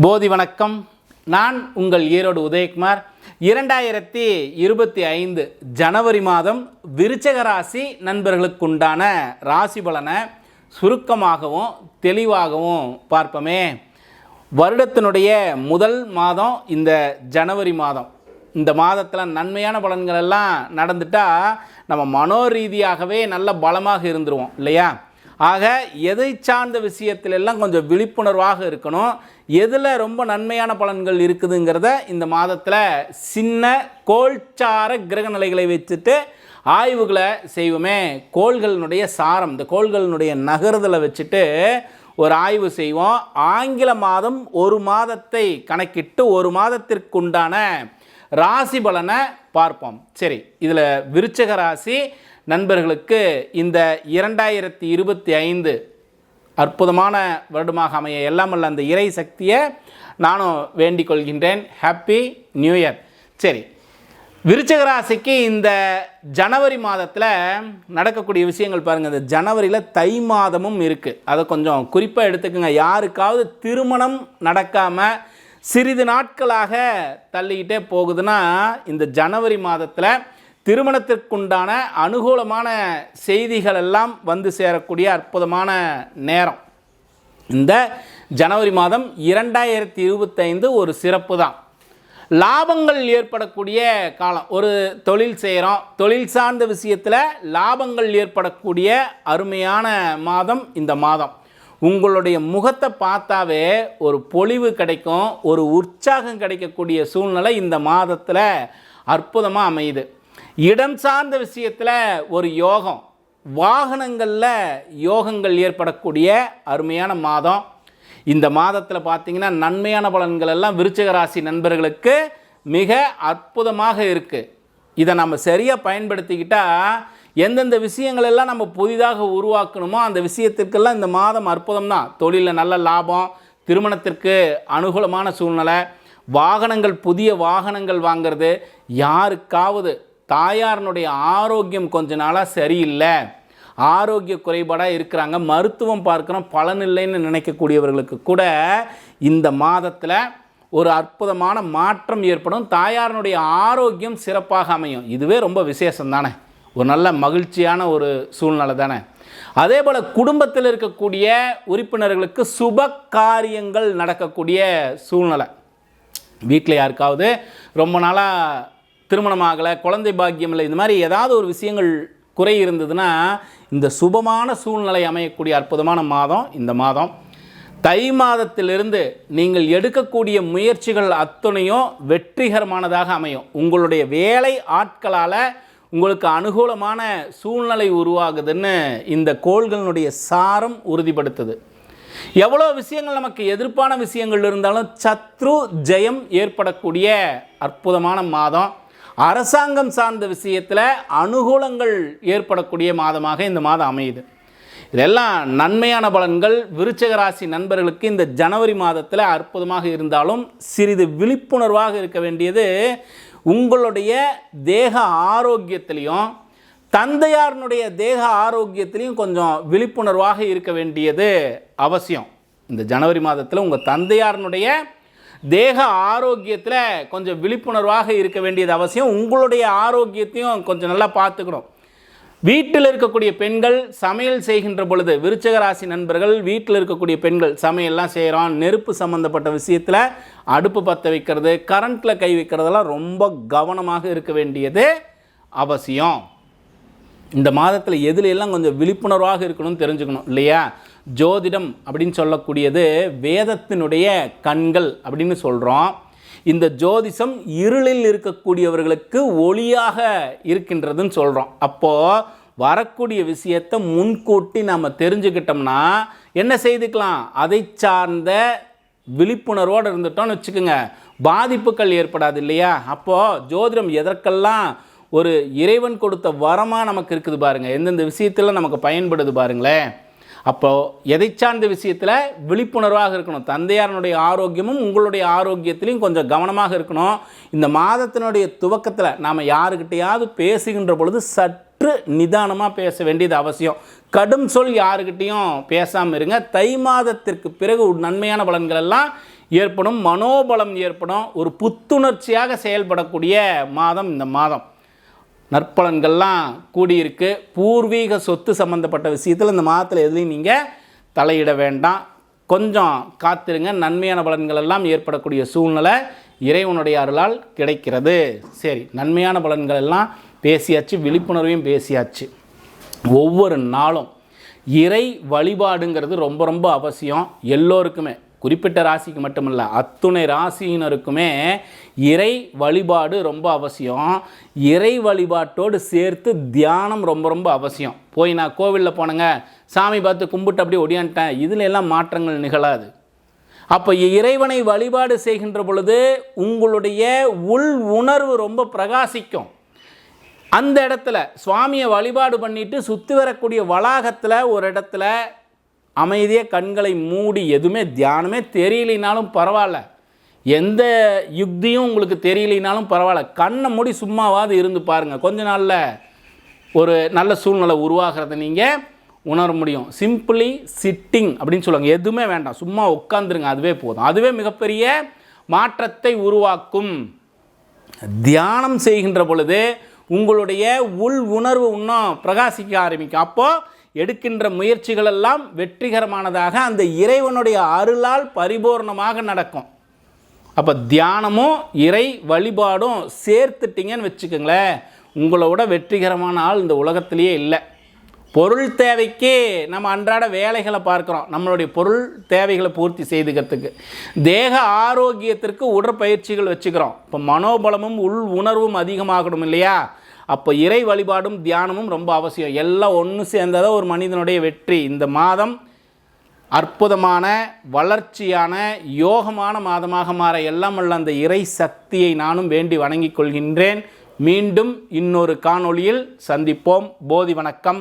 போதி வணக்கம். நான் உங்கள் ஈரோடு உதயகுமார். இரண்டாயிரத்தி இருபத்தி ஐந்து ஜனவரி மாதம் விருச்சக ராசி நண்பர்களுக்குண்டான ராசி பலனை சுருக்கமாகவும் தெளிவாகவும் பார்ப்போமே. வருடத்தினுடைய முதல் மாதம் இந்த ஜனவரி மாதம். இந்த மாதத்தில் நன்மையான பலன்கள் எல்லாம் நடந்துட்டால் நம்ம மனோரீதியாகவே நல்ல பலமாக இருந்துருவோம் இல்லையா? ஆக எதை சார்ந்த விஷயத்திலெல்லாம் கொஞ்சம் விழிப்புணர்வாக இருக்கணும் எதில் ரொம்ப நன்மையான பலன்கள் இருக்குதுங்கிறத இந்த மாதத்தில் சின்ன கோல்சார கிரக நிலைகளை வச்சுட்டு ஆய்வுகளை செய்வோமே. கோள்களினுடைய சாரம் இந்த கோள்களினுடைய நகருதலை வச்சுட்டு ஒரு ஆய்வு செய்வோம். ஆங்கில மாதம் ஒரு மாதத்தை கணக்கிட்டு ஒரு மாதத்திற்குண்டான ராசி பலனை பார்ப்போம். சரி இதில் விருச்சக ராசி நண்பர்களுக்கு இந்த இரண்டாயிரத்தி இருபத்தி ஐந்து அற்புதமான வருடமாக அமைய எல்லாம் அல்ல அந்த இறை சக்தியை நானும் வேண்டிக் கொள்கின்றேன். ஹாப்பி நியூ இயர் சரி விருச்சக ராசிக்கு இந்த ஜனவரி மாதத்தில் நடக்கக்கூடிய விஷயங்கள் பாருங்கள் இந்த ஜனவரியில் தை மாதமும் இருக்குது அதை கொஞ்சம் குறிப்பாக எடுத்துக்கோங்க. யாருக்காவது திருமணம் நடக்காமல் சிறிது நாட்களாக தள்ளிக்கிட்டே போகுதுன்னா இந்த ஜனவரி மாதத்தில் திருமணத்திற்குண்டான அனுகூலமான செய்திகள் எல்லாம் வந்து சேரக்கூடிய அற்புதமான நேரம். இந்த ஜனவரி மாதம் இரண்டாயிரத்தி இருபத்தைந்து ஒரு சிறப்பு தான். லாபங்கள் ஏற்படக்கூடிய காலம். ஒரு தொழில் செய்கிறோம் தொழில் சார்ந்த விஷயத்தில் லாபங்கள் ஏற்படக்கூடிய அருமையான மாதம் இந்த மாதம். உங்களுடைய முகத்தை பார்த்தாவே ஒரு பொலிவு கிடைக்கும். ஒரு உற்சாகம் கிடைக்கக்கூடிய சூழ்நிலை இந்த மாதத்தில் அற்புதமாக அமையுது. இடம் சார்ந்த விஷயத்தில் ஒரு யோகம். வாகனங்களில் யோகங்கள் ஏற்படக்கூடிய அருமையான மாதம். இந்த மாதத்தில் பார்த்தீங்கன்னா நன்மையான பலன்கள் எல்லாம் விருச்சிக ராசி நண்பர்களுக்கு மிக அற்புதமாக இருக்குது இதை நம்ம சரியாக பயன்படுத்திக்கிட்டால் எந்தெந்த விஷயங்கள் எல்லாம் நம்ம புதிதாக உருவாக்கணுமோ அந்த விஷயத்திற்கெல்லாம் இந்த மாதம் அற்புதம் தான் தொழிலில் நல்ல லாபம் திருமணத்திற்கு அனுகூலமான சூழ்நிலை வாகனங்கள் புதிய வாகனங்கள் வாங்கிறது யாருக்காவது தாயாரனுடைய ஆரோக்கியம் கொஞ்ச நாளாக சரியில்லை. ஆரோக்கிய குறைபாடாக இருக்கிறாங்க. மருத்துவம் பார்க்குறோம். பலன் இல்லைன்னு நினைக்கக்கூடியவர்களுக்கு கூட இந்த மாதத்தில் ஒரு அற்புதமான மாற்றம் ஏற்படும். தாயாரனுடைய ஆரோக்கியம் சிறப்பாக அமையும். இதுவே ரொம்ப விசேஷம் தானே ஒரு நல்ல மகிழ்ச்சியான ஒரு சூழ்நிலை தானே? அதே போல் குடும்பத்தில் இருக்கக்கூடிய உறுப்பினர்களுக்கு சுப காரியங்கள் நடக்கக்கூடிய சூழ்நிலை. வீட்டில் யாருக்காவது ரொம்ப நாளாக திருமணமாகலை குழந்தை பாக்கியம் இல்லை இந்த மாதிரி ஏதாவது ஒரு விஷயங்கள் குறை இருந்ததுன்னா இந்த சுபமான சூழ்நிலை அமையக்கூடிய அற்புதமான மாதம் இந்த மாதம். தை மாதத்திலிருந்து நீங்கள் எடுக்கக்கூடிய முயற்சிகள் அத்துணையும் வெற்றிகரமானதாக அமையும். உங்களுடைய வேலை ஆட்களால் உங்களுக்கு அனுகூலமான சூழ்நிலை உருவாகுதுன்னு இந்த கோள்களினுடைய சாரம் உறுதிப்படுத்துது. எவ்வளோ விஷயங்கள் நமக்கு எதிர்ப்பான விஷயங்கள் இருந்தாலும் சத்ரு ஜெயம் ஏற்படக்கூடிய அற்புதமான மாதம். அரசாங்கம் சார்ந்த விஷயத்தில் அனுகூலங்கள் ஏற்படக்கூடிய மாதமாக இந்த மாதம் அமையுது. இதெல்லாம் நன்மையான பலன்கள். விருச்சக ராசி நண்பர்களுக்கு இந்த ஜனவரி மாதத்தில் அற்புதமாக இருந்தாலும் சிறிது விழிப்புணர்வாக இருக்க வேண்டியது உங்களுடைய தேக ஆரோக்கியத்திலையும் தந்தையாரனுடைய தேக ஆரோக்கியத்திலையும் கொஞ்சம் விழிப்புணர்வாக இருக்க வேண்டியது அவசியம். இந்த ஜனவரி மாதத்தில் உங்கள் தந்தையாரனுடைய தேக ஆரோக்கியத்தில் கொஞ்சம் விழிப்புணர்வாக இருக்க வேண்டியது அவசியம். உங்களுடைய ஆரோக்கியத்தையும் கொஞ்சம் நல்லா பார்த்துக்கணும். வீட்டில் இருக்கக்கூடிய பெண்கள் சமையல் செய்கின்ற பொழுது விருச்சக ராசி நண்பர்கள் வீட்டில் இருக்கக்கூடிய பெண்கள் சமையல்லாம் செய்கிறோம் நெருப்பு சம்மந்தப்பட்ட விஷயத்தில் அடுப்பு பற்ற வைக்கிறது கரண்ட்டில் கை வைக்கிறதெல்லாம் ரொம்ப கவனமாக இருக்க வேண்டியது அவசியம். இந்த மாதத்தில் எதுல எல்லாம் கொஞ்சம் விழிப்புணர்வாக இருக்கணும்னு தெரிஞ்சுக்கணும் இல்லையா? ஜோதிடம் அப்படின்னு சொல்லக்கூடியது வேதத்தினுடைய கண்கள் அப்படின்னு சொல்கிறோம் இந்த ஜோதிஷம் இருளில் இருக்கக்கூடியவர்களுக்கு ஒளியாக இருக்கின்றதுன்னு சொல்கிறோம் அப்போது வரக்கூடிய விஷயத்தை முன்கூட்டி நம்ம தெரிஞ்சுக்கிட்டோம்னா என்ன செய்துக்கலாம்? அதை சார்ந்த விழிப்புணர்வோடு இருந்துட்டோம்னு வச்சுக்கோங்க. பாதிப்புகள் ஏற்படாது இல்லையா? அப்போது ஜோதிடம் எதற்கெல்லாம் ஒரு இறைவன் கொடுத்த வரமாக நமக்கு இருக்குது பாருங்கள் எந்தெந்த விஷயத்தில் நமக்கு பயன்படுது பாருங்களேன். அப்போது எதை சார்ந்த விஷயத்தில் விழிப்புணர்வாக இருக்கணும்? தந்தையாரனுடைய ஆரோக்கியமும் உங்களுடைய ஆரோக்கியத்திலையும் கொஞ்சம் கவனமாக இருக்கணும். இந்த மாதத்தினுடைய துவக்கத்தில் நாம் யாருக்கிட்டையாவது பேசுகின்ற பொழுது சற்று நிதானமாக பேச வேண்டியது அவசியம். கடும் சொல் யாருக்கிட்டையும் பேசாமல் இருங்க. தை மாதத்திற்கு பிறகு நன்மையான பலன்கள் எல்லாம் ஏற்படும். மனோபலம் ஏற்படும். ஒரு புத்துணர்ச்சியாக செயல்படக்கூடிய மாதம் இந்த மாதம். நற்பலன்கள்லாம் கூடியிருக்கு. பூர்வீக சொத்து சம்மந்தப்பட்ட விஷயத்தில் இந்த மாதத்தில் எதுலையும் நீங்கள் தலையிட வேண்டாம். கொஞ்சம் காத்திருங்க. நன்மையான பலன்கள் எல்லாம் ஏற்படக்கூடிய சூழ்நிலை இறைவனுடைய அருளால் கிடைக்கிறது. சரி நன்மையான பலன்கள் எல்லாம் பேசியாச்சு விழிப்புணர்வையும் பேசியாச்சு. ஒவ்வொரு நாளும் இறை வழிபாடுங்கிறது ரொம்ப ரொம்ப அவசியம். எல்லோருக்குமே. குறிப்பிட்ட ராசிக்கு மட்டுமல்ல அத்துணை ராசியினருக்குமே இறை வழிபாடு ரொம்ப அவசியம். இறை வழிபாட்டோடு சேர்த்து தியானம் ரொம்ப ரொம்ப அவசியம். போய் நான் கோவிலில் போனேங்க சாமி பார்த்து கும்பிட்டு அப்படியே ஒடியான்ட்டேன் இதில் எல்லாம் மாற்றங்கள் நிகழாது. அப்போ இறைவனை வழிபாடு செய்கின்ற பொழுது உங்களுடைய உள் உணர்வு ரொம்ப பிரகாசிக்கும். அந்த இடத்துல சுவாமியை வழிபாடு பண்ணிட்டு சுற்றி வரக்கூடிய வளாகத்தில் ஒரு இடத்துல அமைதியாக கண்களை மூடி எதுவுமே தியானமே தெரியலைனாலும் பரவாயில்ல. எந்த யுக்தியும் உங்களுக்கு தெரியலைனாலும் பரவாயில்ல. கண்ணை மூடி சும்மாவாது இருந்து பாருங்கள் கொஞ்ச நாளில் ஒரு நல்ல சூழ்நிலை உருவாகிறத நீங்கள் உணர முடியும். சிம்பிளி சிட்டிங் அப்படின்னு சொல்லுவாங்க. எதுவுமே வேண்டாம். சும்மா உட்காந்துருங்க அதுவே போதும். அதுவே மிகப்பெரிய மாற்றத்தை உருவாக்கும். தியானம் செய்கின்ற பொழுது உங்களுடைய உள் உணர்வு இன்னும் பிரகாசிக்க ஆரம்பிக்கும். அப்போது எடுக்கின்ற முயற்சிகளெல்லாம் வெற்றிகரமானதாக அந்த இறைவனுடைய அருளால் பரிபூர்ணமாக நடக்கும். அப்போ தியானமும் இறை வழிபாடும் சேர்த்துட்டிங்கன்னு வச்சுக்கோங்களேன் உங்களோட வெற்றிகரமான ஆள் இந்த உலகத்திலேயே இல்லை. பொருள் தேவைக்கு நம்ம அன்றாட வேலைகளை பார்க்குறோம். நம்மளுடைய பொருள் தேவைகளை பூர்த்தி செய்துக்கிறதுக்கு. தேக ஆரோக்கியத்திற்கு உடற்பயிற்சிகள் வச்சுக்கிறோம். இப்போ மனோபலமும் உள் உணர்வும் அதிகமாகணும் இல்லையா? அப்போ இறை வழிபாடும் தியானமும் ரொம்ப அவசியம். எல்லாம் ஒன்று சேர்ந்ததான் ஒரு மனிதனுடைய வெற்றி. இந்த மாதம் அற்புதமான வளர்ச்சியான யோகமான மாதமாக மாற எல்லாம் உள்ள அந்த இறை சக்தியை நானும் வேண்டி வணங்கிக் கொள்கின்றேன். மீண்டும் இன்னொரு காணொளியில் சந்திப்போம். போதி வணக்கம்.